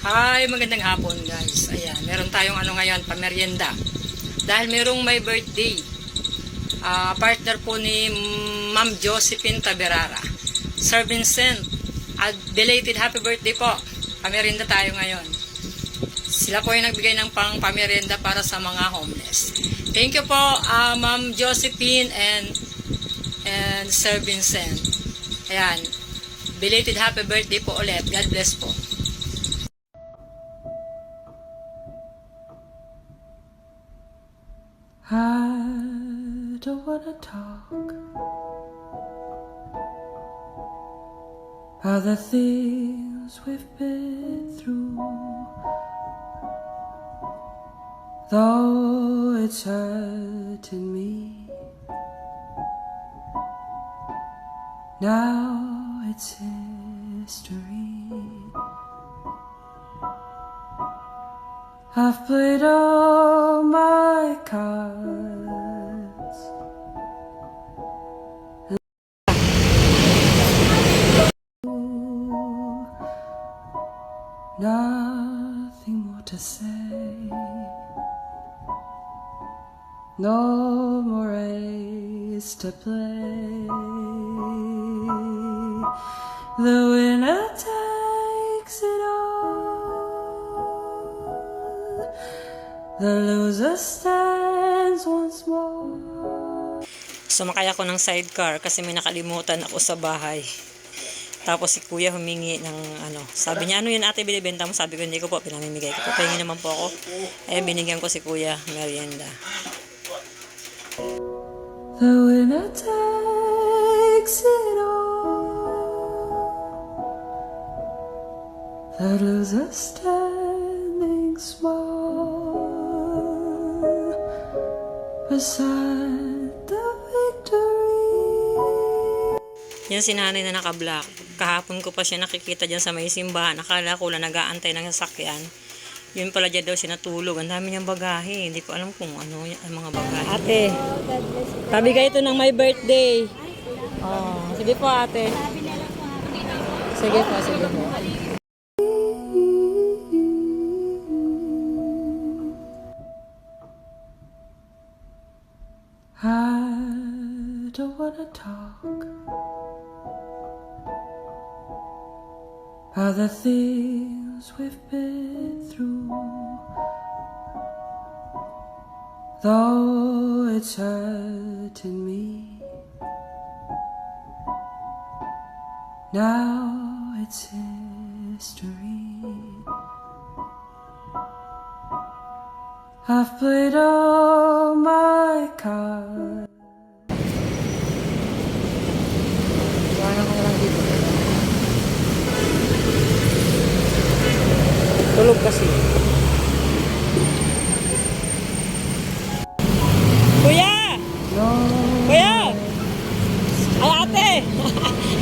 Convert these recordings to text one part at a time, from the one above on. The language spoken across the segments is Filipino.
Hi, magandang hapon guys. Ayan, meron tayong ano ngayon, pamerienda. Dahil merong may birthday. Ah, partner po ni Ma'am Josephine Taberara. Sir Vincent, at belated happy birthday po. Pamerienda tayo ngayon. Sila po yung nagbigay ng pang pamerienda para sa mga homeless. Thank you po, ah, Ma'am Josephine and and Sir Vincent. Ayan, belated happy birthday po ulit. God bless po. Don't wanna talk about the things we've been through. Though it's hurting me, now it's history. I've played all my cards. Nothing more to say. No more race to play. The winner takes it all. The loser stands once more. Sumakay ako ng sidecar kasi may nakalimutan ako sa bahay. Tapos si kuya humingi ng ano, sabi niya, ano yun ate binibenta mo? Sabi ko, hindi ko po, pinamimigay ko po. Pahingi naman po ako. Eh, binigyan ko si kuya, merienda. The winner takes it all. The loser standing small beside Yan si nanay na naka-black. Kahapon ko pa siya nakikita dyan sa may simbahan. Nakala ko lang nag-aantay ng sasakyan. Yun pala dyan daw siya natulog. Ang dami niyang bagahe. Hindi ko alam kung ano ang mga bagahe. Ate, tabi kayo ito ng my birthday. Oh, sige po ate. Sige po, sige po. I don't wanna talk about the things we've been through. Though it's hurting me, now it's history. I've played all my cards. Tulog kasi. Kuya! No, Kuya! Ay, ate!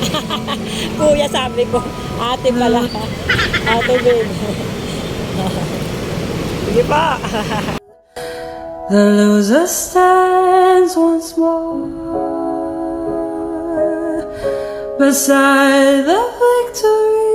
Kuya sabi ko. Ate pala. Ate Ben. Sige pa. the loser stands once more beside the victory.